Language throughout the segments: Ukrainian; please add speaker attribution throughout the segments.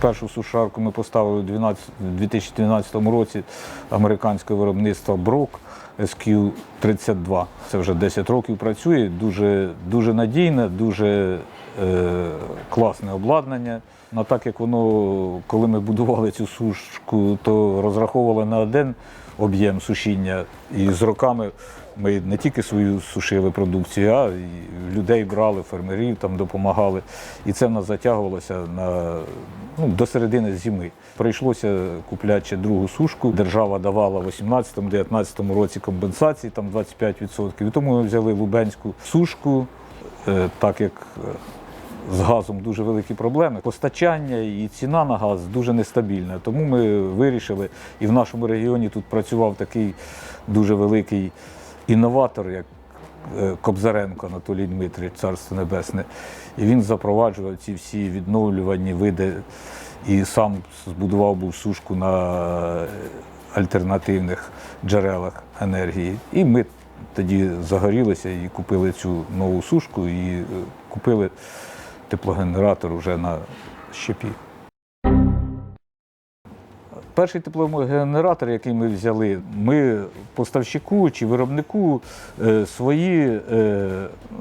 Speaker 1: Першу сушарку ми поставили у 2012 році американського виробництва Брок SQ32. Це вже 10 років працює, дуже, дуже надійне, дуже е, класне обладнання. Ну, так як воно, коли ми будували цю сушку, то розраховували на один об'єм сушіння. І з роками ми не тільки свою сушили продукцію, а й людей брали, фермерів там допомагали. І це в нас затягувалося на, ну, до середини зими. Прийшлося купляти другу сушку. Держава давала в 18-19 році компенсації, там 25%. І тому ми взяли лубенську сушку, е, так як е, з газом дуже великі проблеми. Постачання і ціна на газ дуже нестабільна. Тому ми вирішили, і в нашому регіоні тут працював такий дуже великий інноватор, як е, Кобзаренко Анатолій Дмитрич, царство небесне. І він запроваджував ці всі відновлювані види і сам збудував був сушку на альтернативних джерелах енергії. І ми тоді загорілися і купили цю нову сушку і е, купили теплогенератор вже на щепі. Перший теплогенератор, який ми взяли, ми поставщику чи виробнику е, свої е,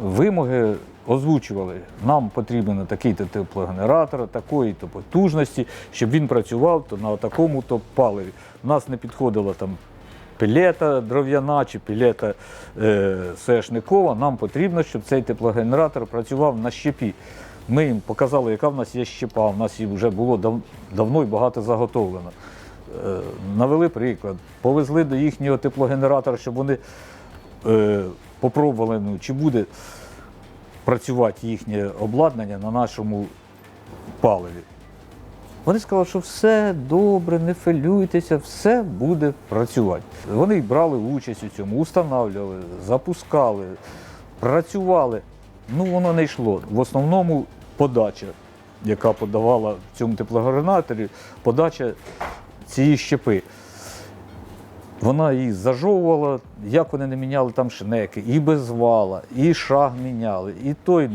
Speaker 1: вимоги озвучували. Нам потрібен такий-то теплогенератор, такої-то потужності, щоб він працював то на такому-то паливі. У нас не підходила там пілета дров'яна чи пілета е, сешникова. Нам потрібно, щоб цей теплогенератор працював на щепі. Ми їм показали, яка в нас є щепа. У нас її вже було дав, давно і багато заготовлено. Е, навели приклад, повезли до їхнього теплогенератора, щоб вони е, попробували, ну, чи буде працювати їхнє обладнання на нашому паливі. Вони сказали, що все добре, не хвилюйтеся, все буде працювати. Вони брали участь у цьому, устанавливали, запускали, працювали. Ну, воно не йшло. В основному подача, яка подавала в цьому теплогенераторі, подача цієї щепи. Вона її зажовувала, як вони не міняли там шнеки, і без вала, і шаг міняли. І той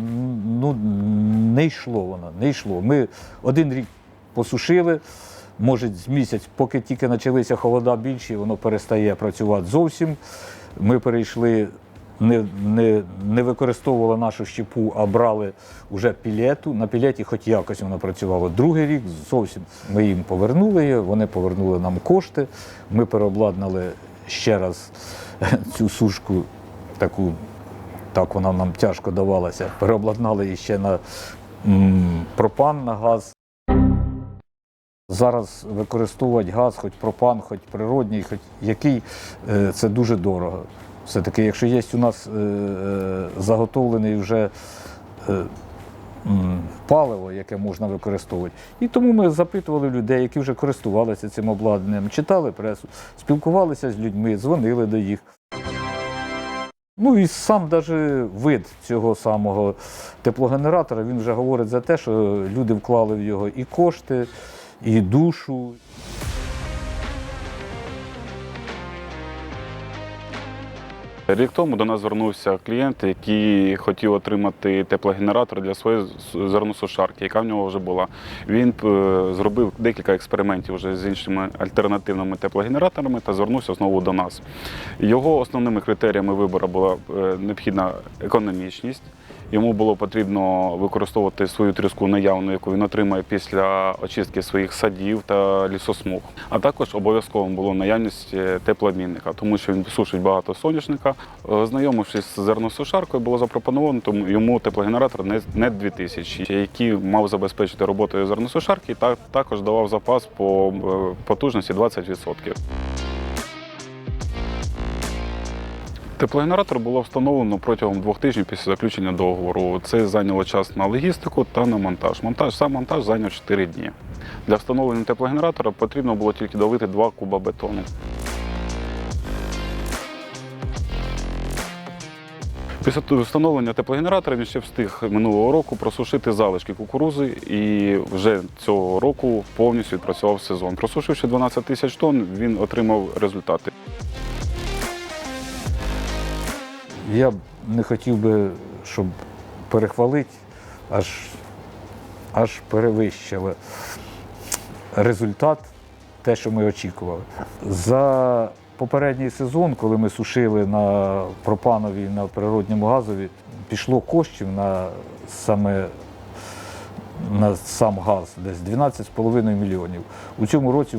Speaker 1: ну, не йшло воно, не йшло. Ми один рік посушили, може з місяць, поки тільки почалися холода більші, воно перестає працювати зовсім. Ми перейшли, не, не, не використовували нашу щепу, а брали вже пілету. На пілеті хоч якось воно працювало. Другий рік зовсім ми їм повернули її, вони повернули нам кошти. Ми переобладнали ще раз цю сушку, таку, так вона нам тяжко давалася. Переобладнали її ще на м, пропан на газ. Зараз використовувати газ, хоч пропан, хоч природній, хоч який, е, це дуже дорого. Все-таки, якщо є у нас е, е, заготовлений вже е, паливо, яке можна використовувати. І тому ми запитували людей, які вже користувалися цим обладнанням, читали пресу, спілкувалися з людьми, дзвонили до їх. Ну і сам даже вид цього самого теплогенератора він вже говорить за те, що люди вклали в його і кошти, і душу.
Speaker 2: Рік тому до нас звернувся клієнт, який хотів отримати теплогенератор для своєї зерносушарки, яка в нього вже була. Він е, зробив декілька експериментів вже з іншими альтернативними теплогенераторами та звернувся знову до нас. Його основними критеріями вибору була е, необхідна економічність. Йому було потрібно використовувати свою тріску наявну, яку він отримає після очистки своїх садів та лісосмуг. А також обов'язково було наявність е, теплообмінника, тому що він сушить багато соняшника. Е, Знайомившись з зерносушаркою, було запропоновано тому йому теплогенератор не 2000, який мав забезпечити роботою зерносушарки, та також давав запас по е, потужності 20%. Теплогенератор було встановлено протягом двох тижнів після заключення договору. Це зайняло час на логістику та на монтаж. Монтаж сам монтаж зайняв 4 дні. Для встановлення теплогенератора потрібно було тільки долити 2 куба бетону. Після встановлення теплогенератора він ще встиг минулого року просушити залишки кукурузи і вже цього року повністю відпрацював сезон. Просушивши 12 тисяч тонн, він отримав результати.
Speaker 1: Я б не хотів би, щоб перехвалити, аж, аж перевищили. результат те, що ми очікували. За попередній сезон, коли ми сушили на пропанові і на природньому газові, пішло коштів на саме на сам газ десь 12,5 мільйонів. У цьому році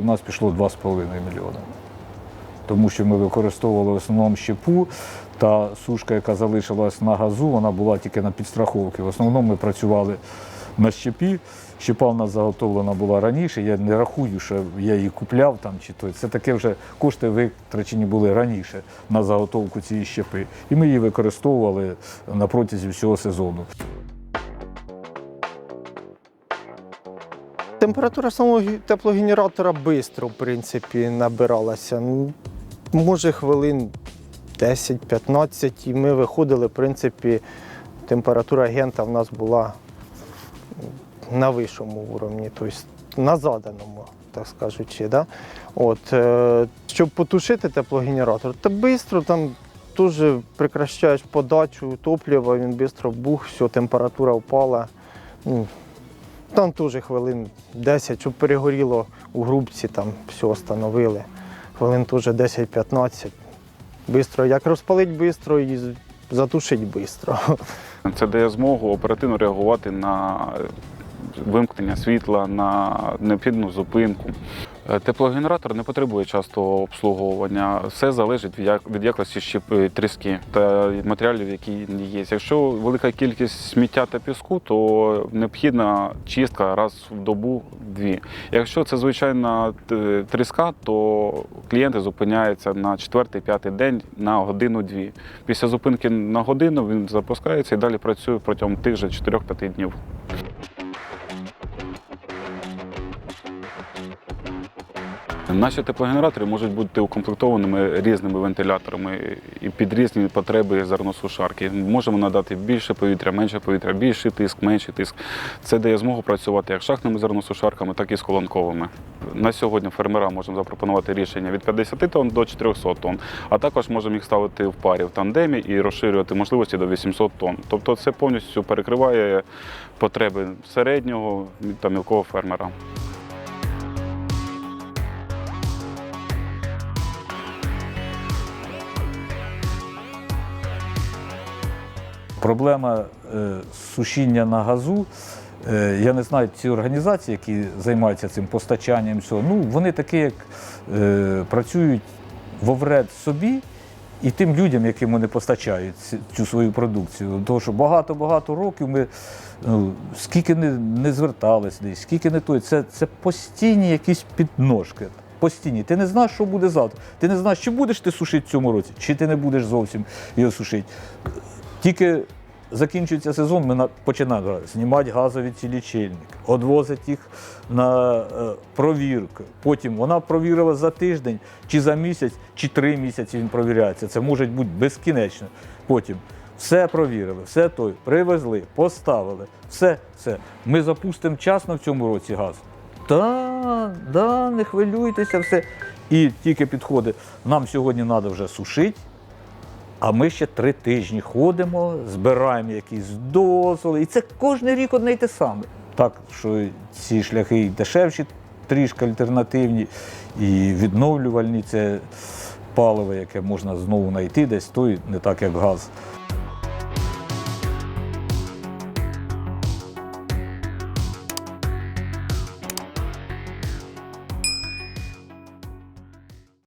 Speaker 1: у нас пішло 2,5 мільйони. Тому що ми використовували в основному щепу, та сушка, яка залишилась на газу, вона була тільки на підстраховки. В основному ми працювали на щепі. Щепа в нас заготовлена була раніше. Я не рахую, що я її купляв там чи то. Це таке вже кошти витрачені були раніше на заготовку цієї щепи. І ми її використовували на протязі всього сезону.
Speaker 3: Температура самого теплогенератора швидко, в принципі, набиралася. Може, хвилин 10-15, і ми виходили, в принципі, температура агента в нас була на вищому уровні, тобто на заданому, так скажучи. Да? От, е, щоб потушити теплогенератор, то швидко там теж прекращаєш подачу топлива, він швидко бух, все, температура впала. Ну, там теж хвилин 10, щоб перегоріло у грубці, там все встановили. Хвилин теж 10-15. Бистро, як розпалить швидко і затушить швидко.
Speaker 2: Це дає змогу оперативно реагувати на вимкнення світла, на необхідну зупинку. Е, Теплогенератор не потребує частого обслуговування. Все залежить від якості щепи, тріски та матеріалів, які є. Якщо велика кількість сміття та піску, то необхідна чистка раз в добу дві. Якщо це звичайна е, тріска, то клієнти зупиняються на четвертий-п'ятий день на годину-дві. Після зупинки на годину він запускається і далі працює протягом тих же 4-5 днів. Наші теплогенератори можуть бути укомплектованими різними вентиляторами і під різні потреби зерносушарки. Можемо надати більше повітря, менше повітря, більший тиск, менший тиск. Це дає змогу працювати як шахтними зерносушарками, так і з колонковими. На сьогодні фермерам можемо запропонувати рішення від 50 тонн до 400 тонн, а також можемо їх ставити в парі в тандемі і розширювати можливості до 800 тонн. Тобто це повністю перекриває потреби середнього та мілкого фермера.
Speaker 1: Проблема е, сушіння на газу. е, я не знаю, ці організації, які займаються цим постачанням цього, ну вони такі, як е, працюють вовред собі і тим людям, яким вони постачають цю свою продукцію. Тому що багато-багато років ми ну, скільки не, не звертались скільки не той, це, це постійні якісь підножки. Постійні. Ти не знаєш, що буде завтра. Ти не знаєш, чи будеш ти сушити в цьому році, чи ти не будеш зовсім його сушити. Тільки закінчується сезон, ми починаємо знімати газові ці лічильники, відвозити їх на е, провірку. Потім вона провірила за тиждень, чи за місяць, чи три місяці він провіряється. Це може бути безкінечно. Потім все провірили, все той, привезли, поставили, все, все. Ми запустимо вчасно в цьому році газ. Та, да, не хвилюйтеся, все. І тільки підходить. Нам сьогодні треба вже сушити. А ми ще три тижні ходимо, збираємо якісь дозволи. І це кожен рік одне й те саме. Так, що ці шляхи дешевші, трішки альтернативні, і відновлювальні це паливо, яке можна знову знайти десь, то не так, як газ.